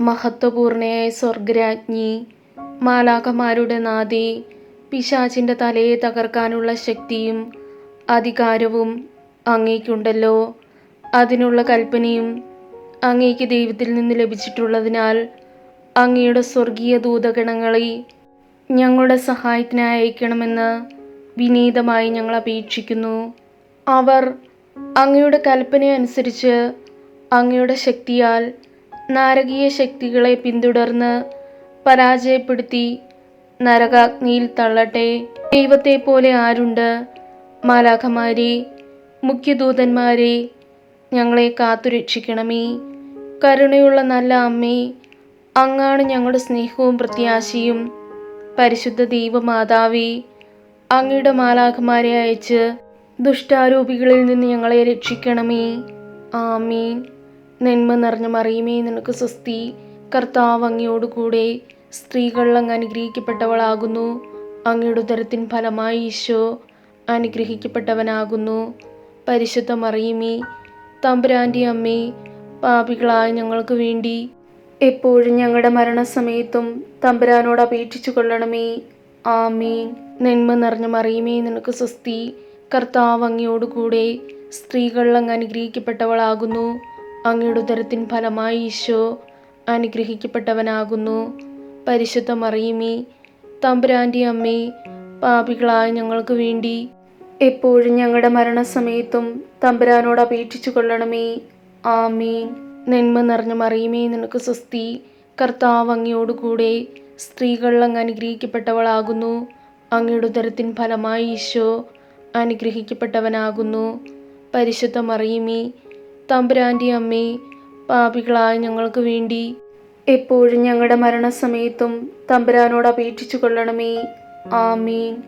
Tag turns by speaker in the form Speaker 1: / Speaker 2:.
Speaker 1: മഹത്വപൂർണയായ സ്വർഗരാജ്ഞി മാലാഖമാരുടെ നാദി പിശാചിന്റെ തലയെ തകർക്കാനുള്ള ശക്തിയും അധികാരവും അങ്ങേക്കുണ്ടല്ലോ. അതിനുള്ള കൽപ്പനയും അങ്ങേക്ക് ദൈവത്തിൽ നിന്ന് ലഭിച്ചിട്ടുള്ളതിനാൽ അങ്ങയുടെ സ്വർഗീയ ദൂതഗണങ്ങളെ ഞങ്ങളുടെ സഹായത്തിനായി അയക്കണമെന്ന് വിനീതമായി ഞങ്ങൾ അപേക്ഷിക്കുന്നു. അവർ അങ്ങയുടെ കൽപ്പന അനുസരിച്ച് അങ്ങയുടെ ശക്തിയാൽ നാരകീയ ശക്തികളെ പിന്തുടർന്ന് പരാജയപ്പെടുത്തി. നരകാഗ്നിയിൽ തള്ളട്ടെ. ദൈവത്തെ പോലെ ആരുണ്ട്? മാലാഖമാരെ മുഖ്യദൂതന്മാരെ ഞങ്ങളെ കാത്തുരക്ഷിക്കണമേ കരുണയുള്ള നല്ല അമ്മേ അങ്ങാണ് ഞങ്ങളുടെ സ്നേഹവും പ്രത്യാശയും. പരിശുദ്ധ ദൈവമാതാവേ അങ്ങയുടെ മാലാഖമാരെ അയച്ച് ദുഷ്ടാരൂപികളിൽ നിന്ന് ഞങ്ങളെ രക്ഷിക്കണമേ. ആമീൻ. നന്മ നിറഞ്ഞ മറിയുമേ നിനക്ക് സ്വസ്തി. കർത്താവ് അങ്ങയോടുകൂടെ സ്ത്രീകൾ അങ്ങ് അനുഗ്രഹിക്കപ്പെട്ടവളാകുന്നു. അങ്ങയുടെ ഉദരത്തിൻ ഫലമായി ഈശോ അനുഗ്രഹിക്കപ്പെട്ടവനാകുന്നു. പരിശുദ്ധ മറിയുമേ തമ്പുരാന്റെ അമ്മേ പാപികളായ ഞങ്ങൾക്ക് വേണ്ടി എപ്പോഴും ഞങ്ങളുടെ മരണസമയത്തും തമ്പുരാനോട് അപേക്ഷിച്ചു കൊള്ളണമേ. ആമീൻ. നന്മ നിറഞ്ഞ മറിയുമേ നിനക്ക് സ്വസ്തി. കർത്താവ് അങ്ങയോടുകൂടെ സ്ത്രീകൾ അങ്ങ് അനുഗ്രഹിക്കപ്പെട്ടവളാകുന്നു. അങ്ങയുടെ ഉദരത്തിൻ ഫലമായി ഈശോ അനുഗ്രഹിക്കപ്പെട്ടവനാകുന്നു. പരിശുദ്ധ മറിയുമേ തമ്പുരാന്റെ അമ്മേ പാപികളായ ഞങ്ങൾക്ക് വേണ്ടി എപ്പോഴും ഞങ്ങളുടെ മരണസമയത്തും തമ്പുരാനോട് അപേക്ഷിച്ചു കൊള്ളണമേ. ആമീൻ. നന്മ നിറഞ്ഞ മറിയുമേ നിനക്ക് സ്വസ്തി. കർത്താവ് അങ്ങയോടുകൂടെ സ്ത്രീകൾ അങ്ങ് അനുഗ്രഹിക്കപ്പെട്ടവളാകുന്നു. അങ്ങയുടെ ഉദരത്തിൻ ഫലമായി ഈശോ അനുഗ്രഹിക്കപ്പെട്ടവനാകുന്നു. പരിശുദ്ധ മറിയുമേ തമ്പുരാന്റെ അമ്മേ പാപികളായ ഞങ്ങൾക്ക് വേണ്ടി. എപ്പോഴും ഞങ്ങളുടെ മരണസമയത്തും തമ്പുരാനോട് അപേക്ഷിച്ചു കൊള്ളണമേ ആമീൻ.